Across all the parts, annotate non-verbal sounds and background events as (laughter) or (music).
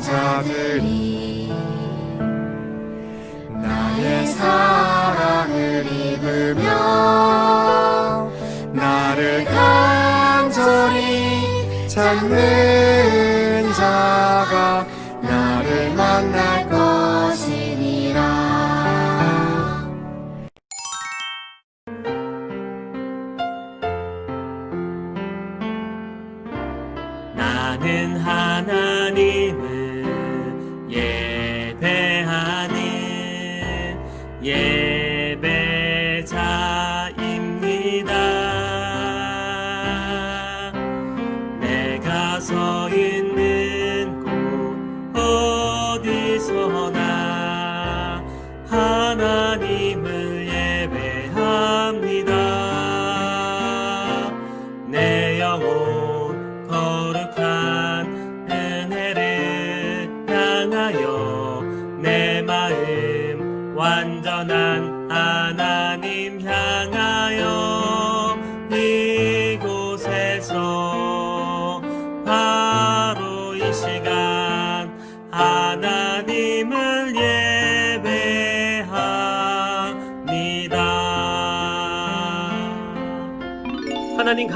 자들이 나의 사랑을 입으며 나를 간절히 찾는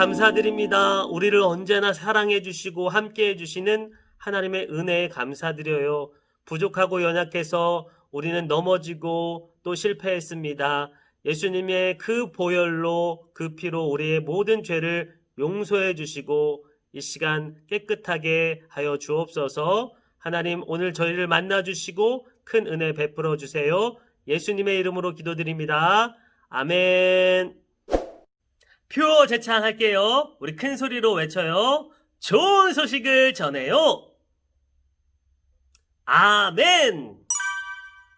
감사드립니다. 우리를 언제나 사랑해 주시고 함께 해 주시는 하나님의 은혜에 감사드려요. 부족하고 연약해서 우리는 넘어지고 또 실패했습니다. 예수님의 그 보혈로 그 피로 우리의 모든 죄를 용서해 주시고 이 시간 깨끗하게 하여 주옵소서. 하나님 오늘 저희를 만나 주시고 큰 은혜 베풀어 주세요. 예수님의 이름으로 기도드립니다. 아멘. 표 제창할게요. 우리 큰 소리로 외쳐요. 좋은 소식을 전해요. 아멘.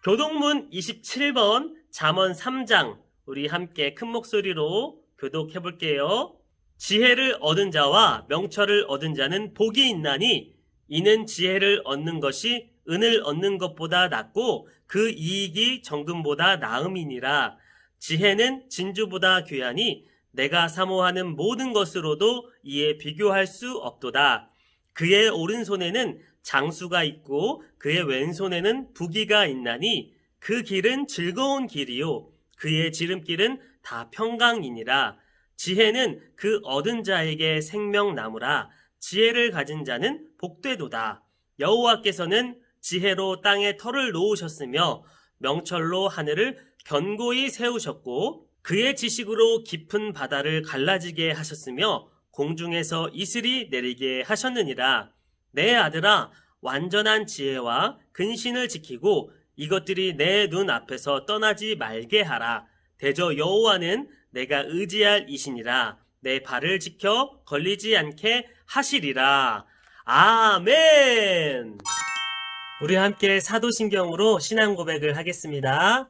교동문 27번 잠언 3장 우리 함께 큰 목소리로 교독해 볼게요. 지혜를 얻은 자와 명철을 얻은 자는 복이 있나니 이는 지혜를 얻는 것이 은을 얻는 것보다 낫고 그 이익이 정금보다 나음이니라. 지혜는 진주보다 귀하니 내가 사모하는 모든 것으로도 이에 비교할 수 없도다. 그의 오른손에는 장수가 있고 그의 왼손에는 부기가 있나니 그 길은 즐거운 길이요. 그의 지름길은 다 평강이니라. 지혜는 그 얻은 자에게 생명나무라. 지혜를 가진 자는 복되도다. 여호와께서는 지혜로 땅에 털을 놓으셨으며 명철로 하늘을 견고히 세우셨고 그의 지식으로 깊은 바다를 갈라지게 하셨으며 공중에서 이슬이 내리게 하셨느니라 내 아들아 완전한 지혜와 근신을 지키고 이것들이 내 눈 앞에서 떠나지 말게 하라. 대저 여호와는 내가 의지할 이신이라. 내 발을 지켜 걸리지 않게 하시리라. 아멘. 우리 함께 사도신경으로 신앙 고백을 하겠습니다.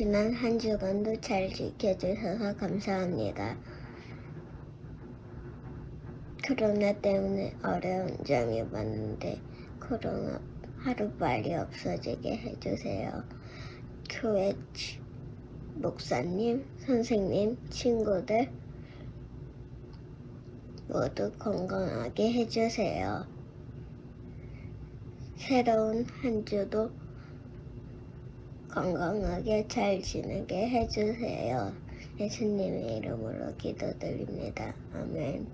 지난 한 주간도 잘 지켜주셔서 감사합니다. 코로나 때문에 어려운 점이 많은데 코로나 하루빨리 없어지게 해주세요. 교회 치- 목사님, 선생님, 친구들 모두 건강하게 해주세요. 새로운 한 주도 건강하게 잘 지내게 해주세요. 예수님의 이름으로 기도드립니다. 아멘.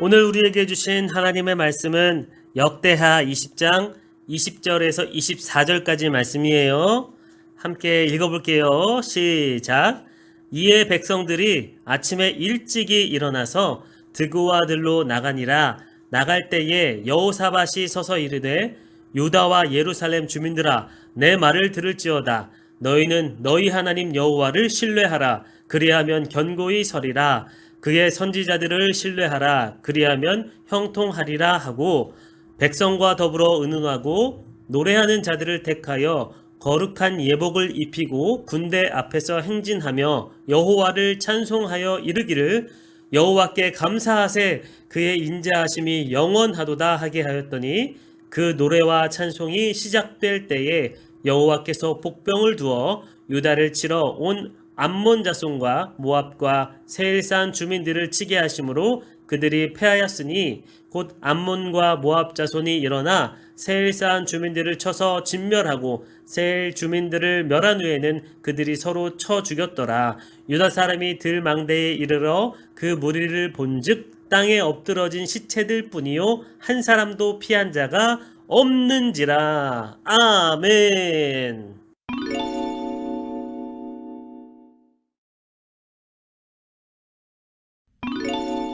오늘 우리에게 주신 하나님의 말씀은 역대하 20장 20절에서 24절까지 말씀이에요. 함께 읽어볼게요. 시작. 이에 백성들이 아침에 일찍이 일어나서 드고와 들로 나가니라 나갈 때에 여호사밧이 서서 이르되 유다와 예루살렘 주민들아 내 말을 들을지어다. 너희는 너희 하나님 여호와를 신뢰하라. 그리하면 견고히 서리라. 그의 선지자들을 신뢰하라. 그리하면 형통하리라 하고 백성과 더불어 의논하고 노래하는 자들을 택하여 거룩한 예복을 입히고 군대 앞에서 행진하며 여호와를 찬송하여 이르기를 여호와께 감사하세. 그의 인자하심이 영원하도다 하게 하였더니 그 노래와 찬송이 시작될 때에 여호와께서 복병을 두어 유다를 치러 온 암몬 자손과 모압과 세일산 주민들을 치게 하심으로 그들이 패하였으니 곧 암몬과 모압 자손이 일어나 세일산 주민들을 쳐서 진멸하고 세일 주민들을 멸한 후에는 그들이 서로 쳐 죽였더라. 유다 사람이 들망대에 이르러 그 무리를 본즉 땅에 엎드러진 시체들 뿐이요. 한 사람도 피한 자가 없는지라 아멘.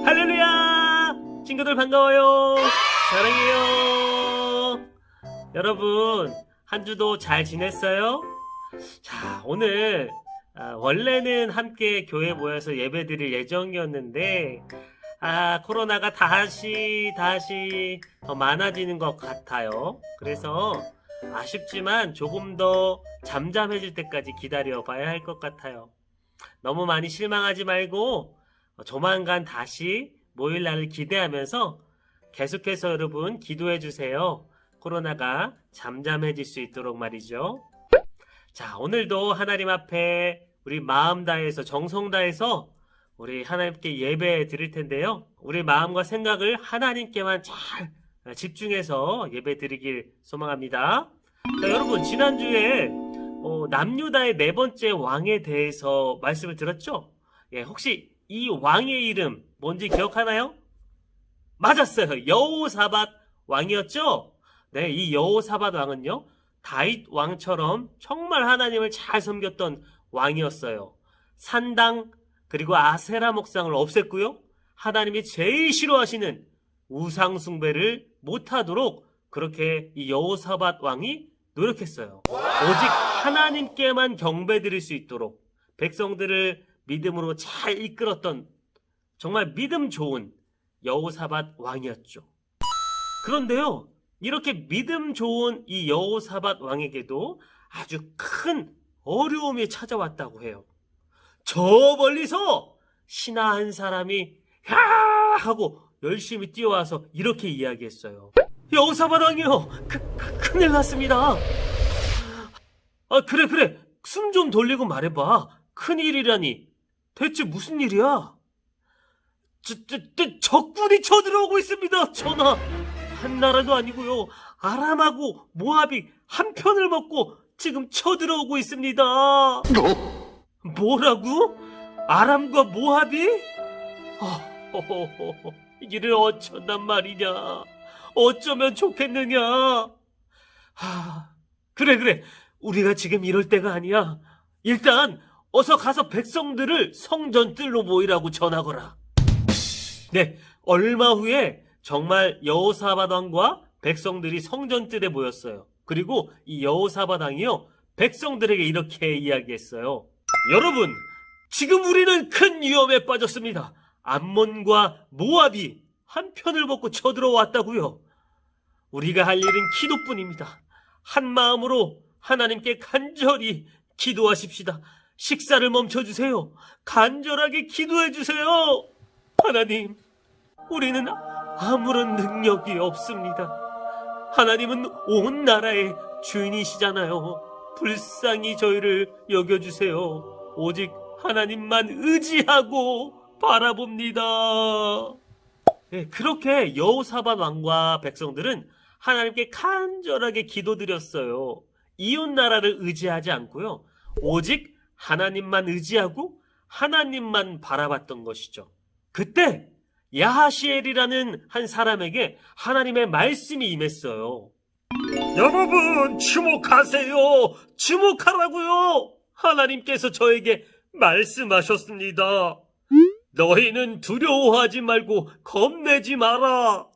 할렐루야! 친구들 반가워요. 사랑해요. 여러분, 한 주도 잘 지냈어요? 자, 오늘 아, 원래는 함께 교회 모여서 예배 드릴 예정이었는데 아, 코로나가 다시 다시 더 많아지는 것 같아요. 그래서 아쉽지만 조금 더 잠잠해질 때까지 기다려 봐야 할 것 같아요. 너무 많이 실망하지 말고 어, 조만간 다시 모일 날을 기대하면서 계속해서 여러분 기도해 주세요. 코로나가 잠잠해질 수 있도록 말이죠. 자, 오늘도 하나님 앞에 우리 마음 다해서 정성 다해서 우리 하나님께 예배 드릴 텐데요. 우리 마음과 생각을 하나님께만 잘 집중해서 예배 드리길 소망합니다. 자, 여러분, 지난주에 어, 남유다의 네 번째 왕에 대해서 말씀을 들었죠? 예, 혹시 이 왕의 이름 뭔지 기억하나요? 맞았어요. 여호사밧 왕이었죠? 네, 이 여호사밧 왕은요. 다윗 왕처럼 정말 하나님을 잘 섬겼던 왕이었어요. 산당 그리고 아세라 목상을 없앴고요. 하나님이 제일 싫어하시는 우상 숭배를 못하도록 그렇게 이 여호사밧 왕이 노력했어요. 오직 하나님께만 경배드릴 수 있도록 백성들을 믿음으로 잘 이끌었던 정말 믿음 좋은 여호사밧 왕이었죠. 그런데요, 이렇게 믿음 좋은 이 여호사밧 왕에게도 아주 큰 어려움이 찾아왔다고 해요. 저 멀리서 신하 한 사람이 야 하고 열심히 뛰어와서 이렇게 이야기했어요. 그, 큰일 났습니다. 아 그래 그래, 숨 좀 돌리고 말해봐. 큰일이라니. 대체 무슨 일이야? 저, 저, 저, 적군이 쳐들어오고 있습니다, 전하. 한 나라도 아니고요. 아람하고 모압이 한 편을 먹고 지금 쳐들어오고 있습니다. 뭐라고? 아람과 모압이? 아, 허허허허, (laughs) 이를 어쩐단 말이냐? 어쩌면 좋겠느냐? 하, 그래 그래. 우리가 지금 이럴 때가 아니야. 일단 어서 가서 백성들을 성전뜰로 모이라고 전하거라. 네, 얼마 후에 정말 여호사밧 왕과 백성들이 성전뜰에 모였어요. 그리고 이 여호사밧 왕이요 백성들에게 이렇게 이야기했어요. 여러분, 지금 우리는 큰 위험에 빠졌습니다. 암몬과 모압이 한 편을 먹고 쳐들어왔다고요. 우리가 할 일은 기도뿐입니다. 한 마음으로 하나님께 간절히 기도하십시다. 식사를 멈춰주세요. 간절하게 기도해주세요. 하나님, 우리는 아무런 능력이 없습니다. 하나님은 온 나라의 주인이시잖아요. 불쌍히 저희를 여겨주세요. 오직 하나님만 의지하고 바라봅니다. 네, 그렇게 여호사밧 왕과 백성들은 하나님께 간절하게 기도드렸어요. 이웃 나라를 의지하지 않고요. 오직 하나님만 의지하고 하나님만 바라봤던 것이죠. 그때 야하시엘이라는 한 사람에게 하나님의 말씀이 임했어요. 여러분 주목하세요. 주목하라고요. 하나님께서 저에게 말씀하셨습니다. 너희는 두려워하지 말고 겁내지 마라.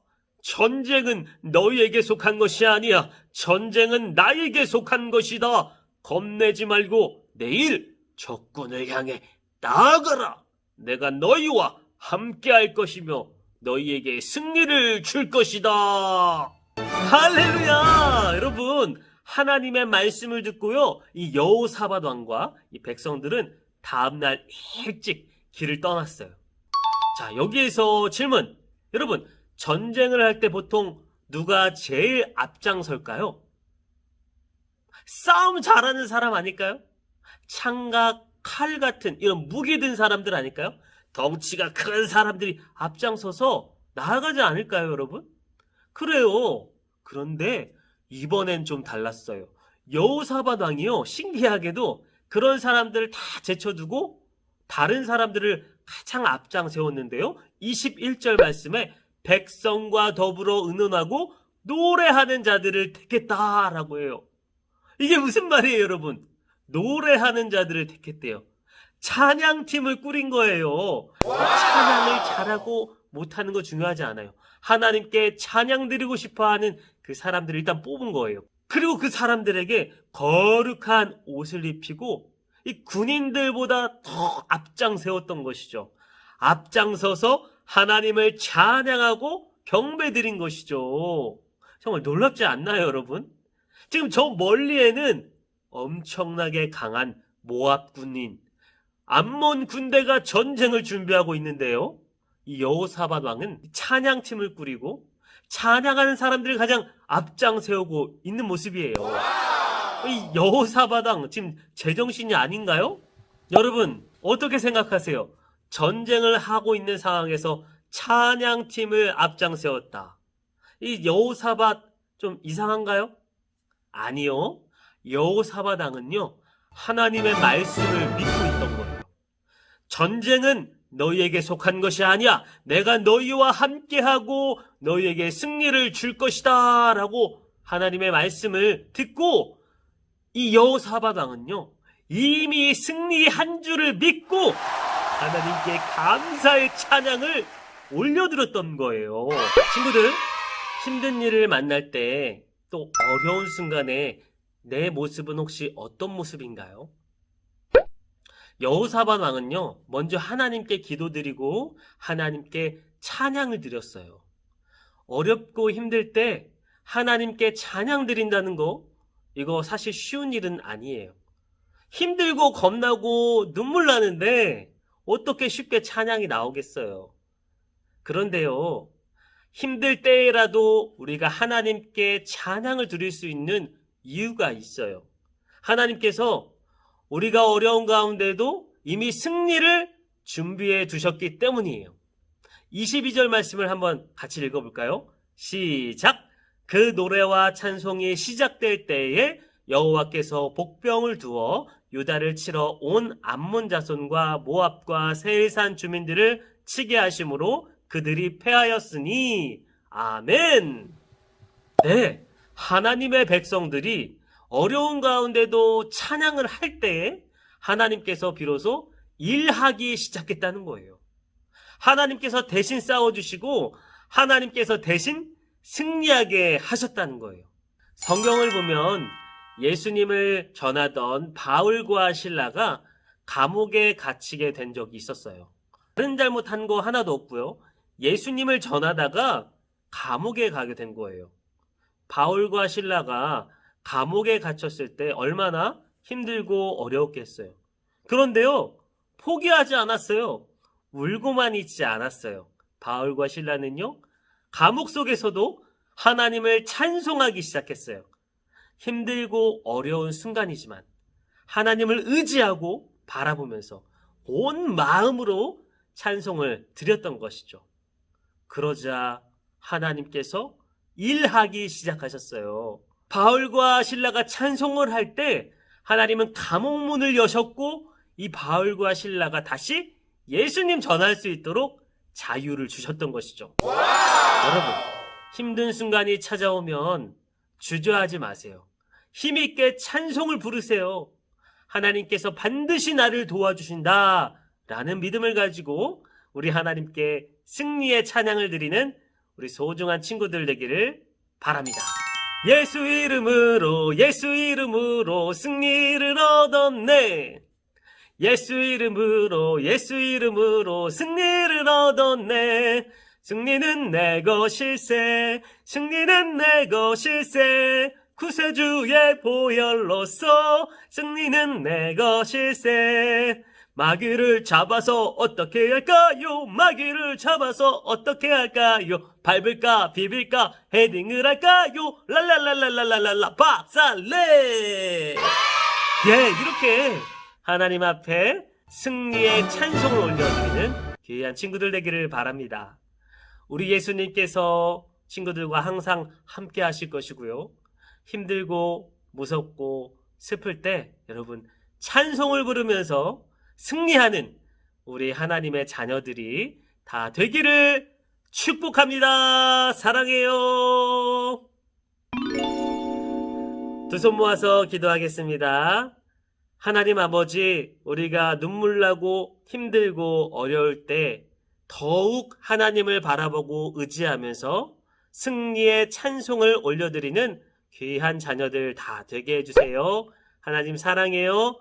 전쟁은 너희에게 속한 것이 아니야. 전쟁은 나에게 속한 것이다. 겁내지 말고 내일 적군을 향해 나아가라. 내가 너희와 함께 할 것이며 너희에게 승리를 줄 것이다. 할렐루야! 여러분, 하나님의 말씀을 듣고요. 이 여호사밧 왕과 이 백성들은 다음날 일찍 길을 떠났어요. 자, 여기에서 질문. 여러분, 전쟁을 할 때 보통 누가 제일 앞장설까요? 싸움 잘하는 사람 아닐까요? 창과 칼 같은 이런 무기 든 사람들 아닐까요? 덩치가 큰 사람들이 앞장서서 나아가지 않을까요, 여러분? 그래요. 그런데 이번엔 좀 달랐어요. 여호사밧 왕이요. 신기하게도 그런 사람들을 다 제쳐두고 다른 사람들을 가장 앞장 세웠는데요. 21절 말씀에 백성과 더불어 의논하고 노래하는 자들을 택했다라고 해요. 이게 무슨 말이에요, 여러분? 노래하는 자들을 택했대요. 찬양팀을 꾸린 거예요. 찬양을 잘하고 못하는 거 중요하지 않아요. 하나님께 찬양 드리고 싶어 하는 그 사람들을 일단 뽑은 거예요. 그리고 그 사람들에게 거룩한 옷을 입히고 이 군인들보다 더 앞장 세웠던 것이죠. 앞장서서 하나님을 찬양하고 경배 드린 것이죠. 정말 놀랍지 않나요, 여러분? 지금 저 멀리에는 엄청나게 강한 모압 군인, 암몬 군대가 전쟁을 준비하고 있는데요. 이 여호사밧 왕은 찬양팀을 꾸리고 찬양하는 사람들을 가장 앞장 세우고 있는 모습이에요. 이왕 지금 제정신이 아닌가요? 여러분 어떻게 생각하세요? 전쟁을 하고 있는 상황에서 찬양팀을 앞장 세웠다. 이 여호사밧 좀 이상한가요? 아니요. 여호사밧 왕은요. 하나님의 말씀을 믿고 있던 거예요. 전쟁은 너희에게 속한 것이 아니야. 내가 너희와 함께하고 너희에게 승리를 줄 것이다. 라고 하나님의 말씀을 듣고 이 여호사밧 왕은요. 이미 승리한 줄을 믿고 하나님께 감사의 찬양을 올려드렸던 거예요. 친구들, 힘든 일을 만날 때 또 어려운 순간에 내 모습은 혹시 어떤 모습인가요? 여호사밧 왕은요, 먼저 하나님께 기도드리고 하나님께 찬양을 드렸어요. 어렵고 힘들 때 하나님께 찬양 드린다는 거, 이거 사실 쉬운 일은 아니에요. 힘들고 겁나고 눈물 나는데 어떻게 쉽게 찬양이 나오겠어요. 그런데요, 힘들 때라도 우리가 하나님께 찬양을 드릴 수 있는 이유가 있어요. 하나님께서 우리가 어려운 가운데도 이미 승리를 준비해 두셨기 때문이에요. 22절 말씀을 한번 같이 읽어볼까요? 시작! 그 노래와 찬송이 시작될 때에 여호와께서 복병을 두어 유다를 치러 온 암몬 자손과 모압과 세일산 주민들을 치게 하심으로 그들이 패하였으니 아멘. 네, 하나님의 백성들이 어려운 가운데도 찬양을 할 때에 하나님께서 비로소 일하기 시작했다는 거예요. 하나님께서 대신 싸워주시고 하나님께서 대신 승리하게 하셨다는 거예요. 성경을 보면 예수님을 전하던 바울과 신라가 감옥에 갇히게 된 적이 있었어요. 다른 잘못한 거 하나도 없고요. 예수님을 전하다가 감옥에 가게 된 거예요. 바울과 신라가 감옥에 갇혔을 때 얼마나 힘들고 어려웠겠어요. 그런데요, 포기하지 않았어요. 울고만 있지 않았어요. 바울과 신라는요, 감옥 속에서도 하나님을 찬송하기 시작했어요. 힘들고 어려운 순간이지만 하나님을 의지하고 바라보면서 온 마음으로 찬송을 드렸던 것이죠. 그러자 하나님께서 일하기 시작하셨어요. 바울과 신라가 찬송을 할 때 하나님은 감옥문을 여셨고 이 바울과 신라가 다시 예수님 전할 수 있도록 자유를 주셨던 것이죠. 여러분, 힘든 순간이 찾아오면 주저하지 마세요. 힘있게 찬송을 부르세요. 하나님께서 반드시 나를 도와주신다. 라는 믿음을 가지고 우리 하나님께 승리의 찬양을 드리는 우리 소중한 친구들 되기를 바랍니다. 예수 이름으로, 예수 이름으로 승리를 얻었네. 예수 이름으로, 예수 이름으로 승리를 얻었네. 승리는 내 것일세, 승리는 내 것일세. 구세주의 보혈로서 승리는 내 것일세. 마귀를 잡아서 어떻게 할까요? 마귀를 잡아서 어떻게 할까요? 밟을까, 비빌까, 헤딩을 할까요? 랄랄랄랄랄랄라, 박살내! 예, 이렇게 하나님 앞에 승리의 찬송을 올려드리는 귀한 친구들 되기를 바랍니다. 우리 예수님께서 친구들과 항상 함께 하실 것이고요. 힘들고 무섭고 슬플 때 여러분 찬송을 부르면서 승리하는 우리 하나님의 자녀들이 다 되기를 축복합니다. 사랑해요. 두 손 모아서 기도하겠습니다. 하나님 아버지, 우리가 눈물 나고 힘들고 어려울 때 더욱 하나님을 바라보고 의지하면서 승리의 찬송을 올려드리는 귀한 자녀들 다 되게 해주세요. 하나님 사랑해요.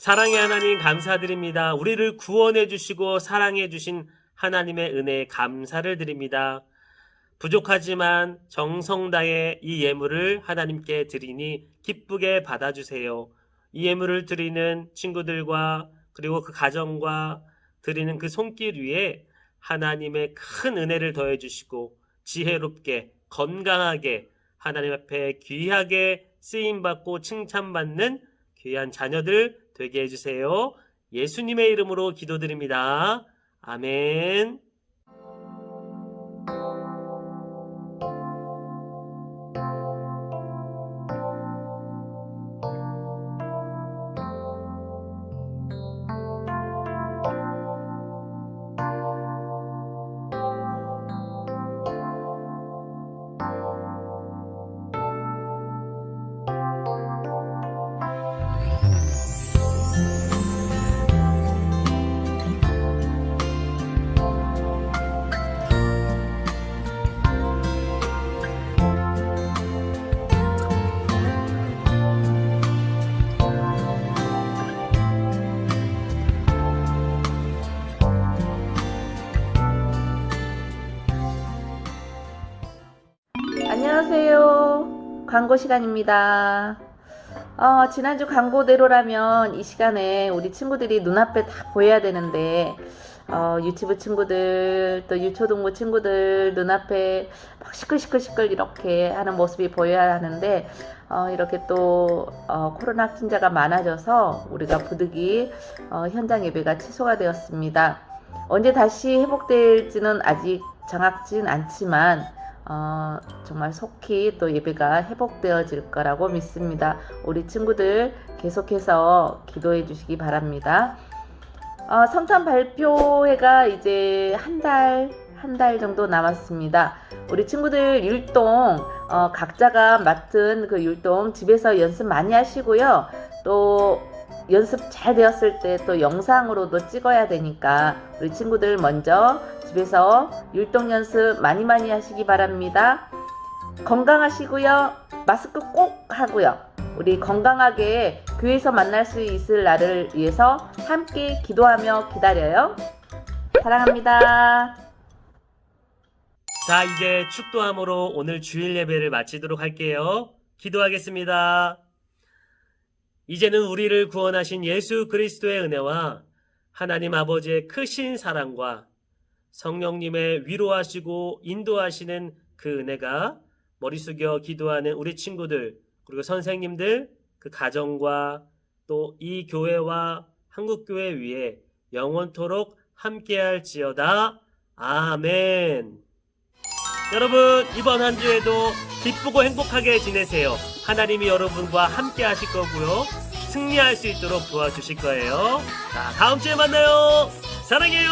사랑의 하나님 감사드립니다. 우리를 구원해 주시고 사랑해 주신 하나님의 은혜에 감사를 드립니다. 부족하지만 정성 다해 이 예물을 하나님께 드리니 기쁘게 받아주세요. 이 예물을 드리는 친구들과 그리고 그 가정과 드리는 그 손길 위에 하나님의 큰 은혜를 더해 주시고 지혜롭게 건강하게 하나님 앞에 귀하게 쓰임 받고 칭찬받는 귀한 자녀들 되게 해주세요. 예수님의 이름으로 기도드립니다. 아멘. 광고 시간입니다. 어, 지난주 광고대로라면 이 시간에 우리 친구들이 눈앞에 다 보여야 되는데, 어, 유치부 친구들, 또 유초동부 친구들 눈앞에 막 시끌시끌시끌 이렇게 하는 모습이 보여야 하는데, 어, 이렇게 또, 어, 코로나 확진자가 많아져서 우리가 부득이 어, 현장 예배가 취소가 되었습니다. 언제 다시 회복될지는 아직 정확진 않지만, 어, 정말 속히 또 예배가 회복되어질 거라고 믿습니다. 우리 친구들 계속해서 기도해 주시기 바랍니다. 어, 성탄 발표회가 이제 한 달, 한 달 정도 남았습니다. 우리 친구들 율동, 어, 각자가 맡은 그 율동 집에서 연습 많이 하시고요. 또 연습 잘 되었을 때 또 영상으로도 찍어야 되니까 우리 친구들 먼저 집에서 율동 연습 많이 많이 하시기 바랍니다. 건강하시고요. 마스크 꼭 하고요. 우리 건강하게 교회에서 만날 수 있을 날을 위해서 함께 기도하며 기다려요. 사랑합니다. 자, 이제 축도함으로 오늘 주일 예배를 마치도록 할게요. 기도하겠습니다. 이제는 우리를 구원하신 예수 그리스도의 은혜와 하나님 아버지의 크신 사랑과 성령님의 위로하시고 인도하시는 그 은혜가 머리 숙여 기도하는 우리 친구들, 그리고 선생님들, 그 가정과 또 이 교회와 한국교회 위에 영원토록 함께할 지어다. 아멘. 여러분, 이번 한 주에도 기쁘고 행복하게 지내세요. 하나님이 여러분과 함께 하실 거고요. 승리할 수 있도록 도와주실 거예요. 자, 다음 주에 만나요. 사랑해요.